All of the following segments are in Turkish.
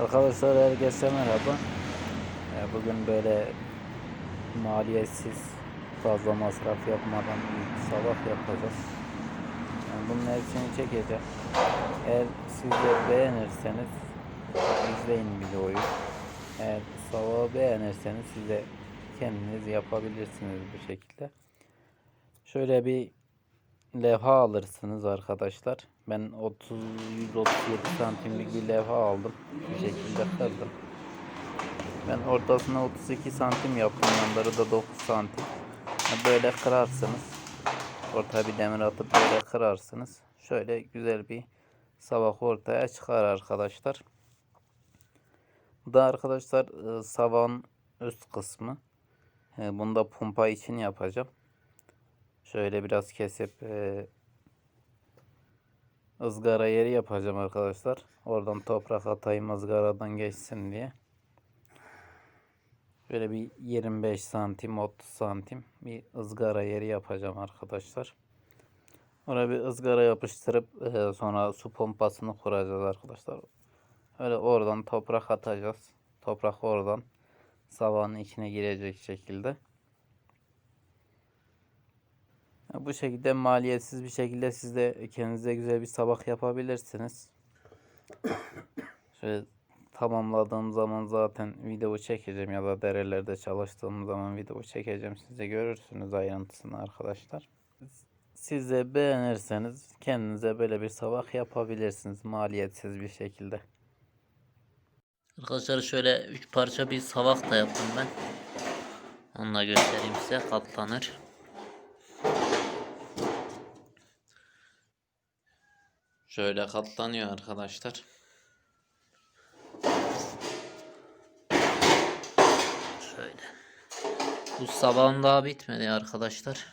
Arkadaşlar herkese merhaba. Ee, Bugün böyle maliyetsiz fazla masraf yapmadan sabah yapacağız. Yani bunun hepsini çekeceğim. Eğer siz de beğenirseniz izleyin videoyu. Eğer sabahı beğenirseniz siz de kendiniz yapabilirsiniz bu şekilde. Şöyle bir levha alırsınız arkadaşlar. Ben 30 137 santimlik bir levha aldım. Bu şekilde kırdım. Ben ortasına 32 santim yaptım. Yanları da 9 santim. Böyle kırarsınız. Ortaya bir demir atıp böyle kırarsınız. Şöyle güzel bir sabah ortaya çıkar arkadaşlar. Bu da arkadaşlar e, sabahın üst kısmı. E, Bunu da pompa için yapacağım. Şöyle biraz kesip e, ızgara yeri yapacağım arkadaşlar. Oradan toprak atayım ızgaradan geçsin diye. Böyle bir 25 santim 30 santim bir ızgara yeri yapacağım arkadaşlar. Oraya bir ızgara yapıştırıp e, sonra su pompasını kuracağız arkadaşlar. Öyle oradan toprak atacağız. Toprak oradan savanın içine girecek şekilde. Ya Bu şekilde maliyetsiz bir şekilde siz de kendinize güzel bir sabah yapabilirsiniz. Şöyle tamamladığım zaman zaten video çekeceğim ya da derelerde çalıştığım zaman video çekeceğim. Siz de görürsünüz ayrıntısını arkadaşlar. Siz de beğenirseniz kendinize böyle bir sabah yapabilirsiniz maliyetsiz bir şekilde. Arkadaşlar şöyle üç parça bir savak da yaptım ben. Onu da göstereyim size katlanır. Şöyle katlanıyor arkadaşlar. Şöyle. Bu sabahın daha bitmedi arkadaşlar.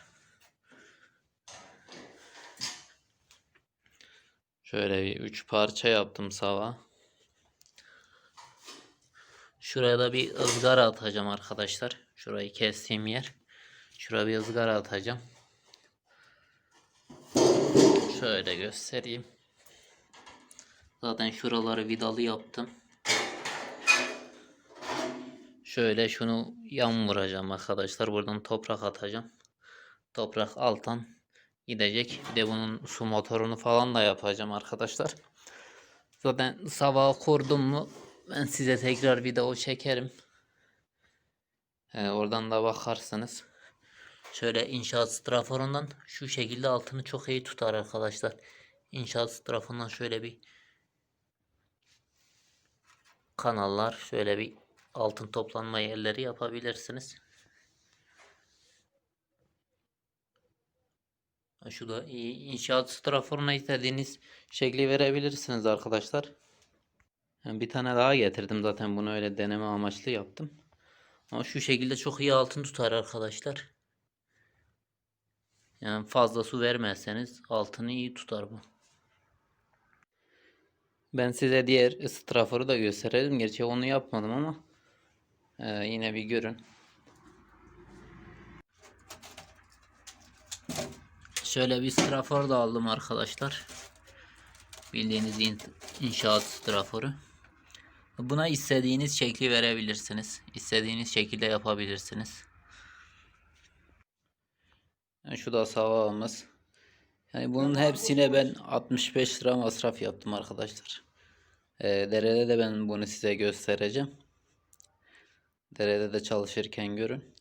Şöyle bir üç parça yaptım sabah. Şuraya da bir ızgara atacağım arkadaşlar. Şurayı kestiğim yer. Şuraya bir ızgara atacağım. Şöyle göstereyim. Zaten şuraları vidalı yaptım. Şöyle şunu yan vuracağım arkadaşlar. Buradan toprak atacağım. Toprak alttan gidecek. Bir de bunun su motorunu falan da yapacağım arkadaşlar. Zaten sabah kurdum mu ben size tekrar video çekerim. Ee, oradan da bakarsınız. Şöyle inşaat straforundan şu şekilde altını çok iyi tutar arkadaşlar. İnşaat straforundan şöyle bir kanallar, şöyle bir altın toplanma yerleri yapabilirsiniz. Şu da. İnşaat straforuna istediğiniz şekli verebilirsiniz arkadaşlar. Bir tane daha getirdim zaten bunu öyle deneme amaçlı yaptım. Ama şu şekilde çok iyi altın tutar arkadaşlar. Yani fazla su vermezseniz altını iyi tutar bu. Ben size diğer straforu da gösterelim. Gerçi onu yapmadım ama e, yine bir görün. Şöyle bir strafor da aldım arkadaşlar. Bildiğiniz in- inşaat straforu. Buna istediğiniz şekli verebilirsiniz. İstediğiniz şekilde yapabilirsiniz. Şu da savağımız. Yani bunun hepsine ben 65 lira masraf yaptım arkadaşlar. Ee, derede de ben bunu size göstereceğim. Derede de çalışırken görün.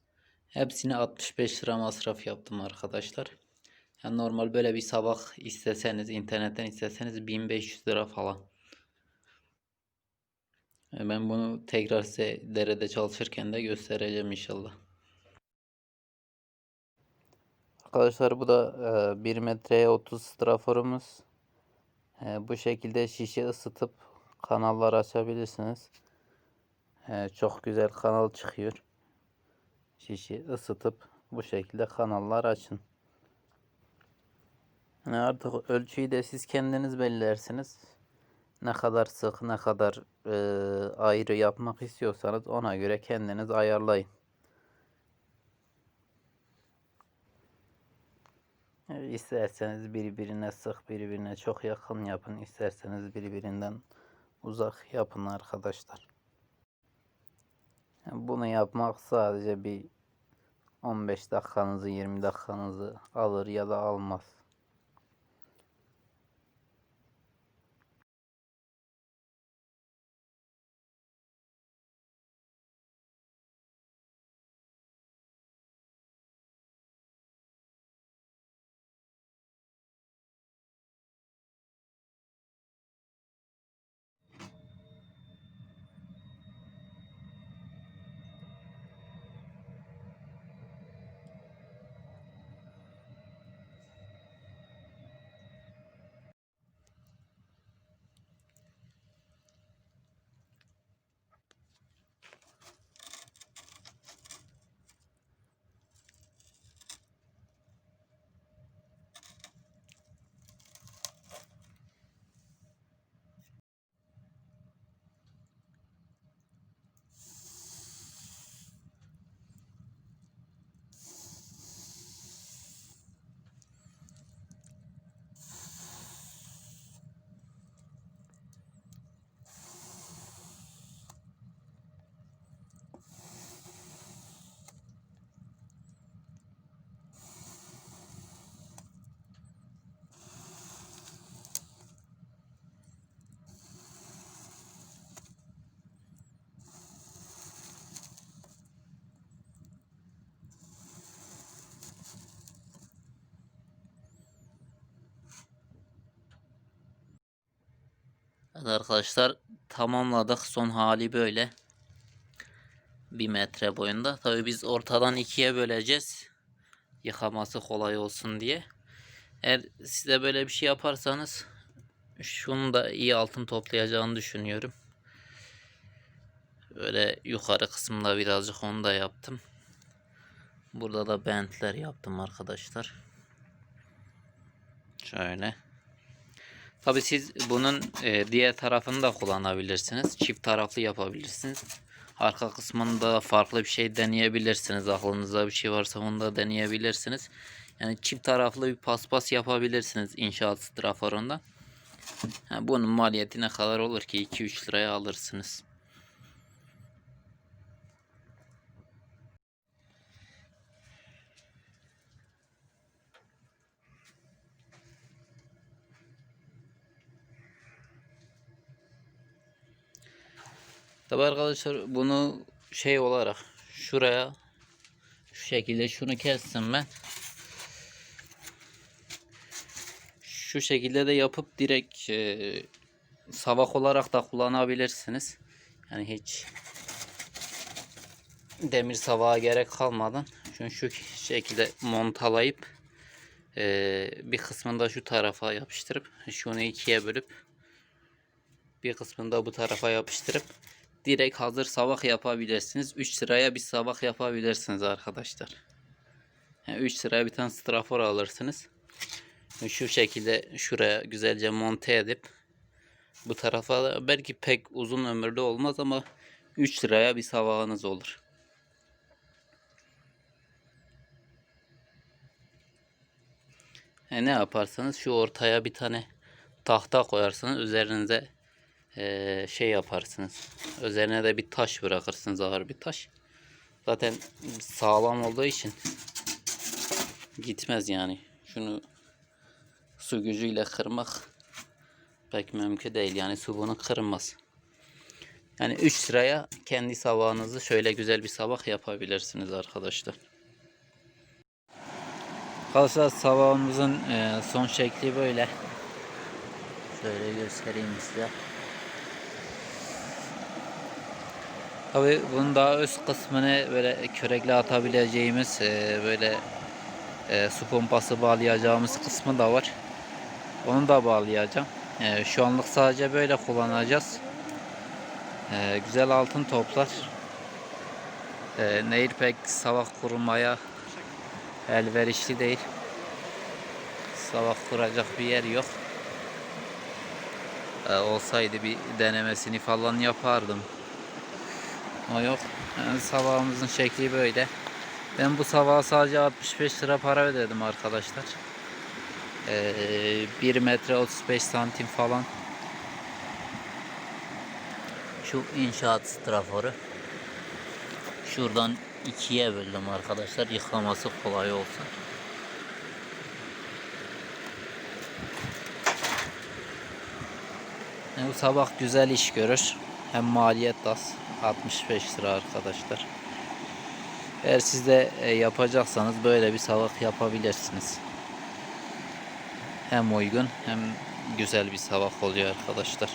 Hepsine 65 lira masraf yaptım arkadaşlar. Yani normal böyle bir sabah isteseniz internetten isteseniz 1500 lira falan. E, Ben bunu tekrar size derede çalışırken de göstereceğim inşallah. Arkadaşlar bu da e, 1 metreye 30 straforumuz. E, bu şekilde şişe ısıtıp kanallar açabilirsiniz. E, çok güzel kanal çıkıyor. Şişi ısıtıp bu şekilde kanallar açın. Yani artık ölçüyü de siz kendiniz belirlersiniz. Ne kadar sık, ne kadar e, ayrı yapmak istiyorsanız ona göre kendiniz ayarlayın. İsterseniz birbirine sık, birbirine çok yakın yapın. İsterseniz birbirinden uzak yapın arkadaşlar. Bunu yapmak sadece bir 15 dakikanızı 20 dakikanızı alır ya da almaz. Evet arkadaşlar tamamladık. Son hali böyle. Bir metre boyunda. Tabi biz ortadan ikiye böleceğiz. Yıkaması kolay olsun diye. Eğer siz de böyle bir şey yaparsanız şunu da iyi altın toplayacağını düşünüyorum. Böyle yukarı kısımda birazcık onu da yaptım. Burada da bentler yaptım arkadaşlar. Şöyle. Tabi siz bunun e, diğer tarafını da kullanabilirsiniz. Çift taraflı yapabilirsiniz. Arka kısmında farklı bir şey deneyebilirsiniz. Aklınızda bir şey varsa onu da deneyebilirsiniz. Yani çift taraflı bir paspas yapabilirsiniz inşaat straforundan. Ha, bunun maliyeti ne kadar olur ki 2-3 liraya alırsınız. Tabi arkadaşlar bunu şey olarak şuraya şu şekilde şunu kestim ben. Şu şekilde de yapıp direkt e, savak olarak da kullanabilirsiniz. Yani hiç demir savağa gerek kalmadan şunu şu şekilde montalayıp e, bir kısmını da şu tarafa yapıştırıp şunu ikiye bölüp bir kısmını da bu tarafa yapıştırıp direkt hazır sabah yapabilirsiniz. 3 sıraya bir sabah yapabilirsiniz arkadaşlar. Yani 3 sıraya bir tane strafor alırsınız. Şu şekilde şuraya güzelce monte edip bu tarafa belki pek uzun ömürlü olmaz ama 3 liraya bir sabahınız olur. E ne yaparsanız şu ortaya bir tane tahta koyarsınız üzerinize eee, şey yaparsınız. Üzerine de bir taş bırakırsınız ağır bir taş. Zaten sağlam olduğu için gitmez yani. Şunu su gücüyle kırmak pek mümkün değil. Yani su bunu kırmaz. Yani 3 liraya kendi sabahınızı şöyle güzel bir sabah yapabilirsiniz arkadaşlar. Arkadaşlar sabahımızın e, son şekli böyle. Şöyle göstereyim size. Tabi bunun daha üst kısmını böyle kürekle atabileceğimiz e, böyle e, su pompası bağlayacağımız kısmı da var. Onu da bağlayacağım. E, şu anlık sadece böyle kullanacağız. E, güzel altın toplar. E, nehir pek savak kurmaya elverişli değil. Savak kuracak bir yer yok. E, olsaydı bir denemesini falan yapardım. O yok. Yani sabahımızın şekli böyle. Ben bu sabaha sadece 65 lira para ödedim arkadaşlar. Ee, 1 metre 35 santim falan. Şu inşaat straforu. Şuradan ikiye böldüm arkadaşlar. Yıkaması kolay olsun. E, bu sabah güzel iş görür. Hem maliyet az. 65 lira arkadaşlar. Eğer siz de e, yapacaksanız böyle bir sabah yapabilirsiniz. Hem uygun hem güzel bir sabah oluyor arkadaşlar.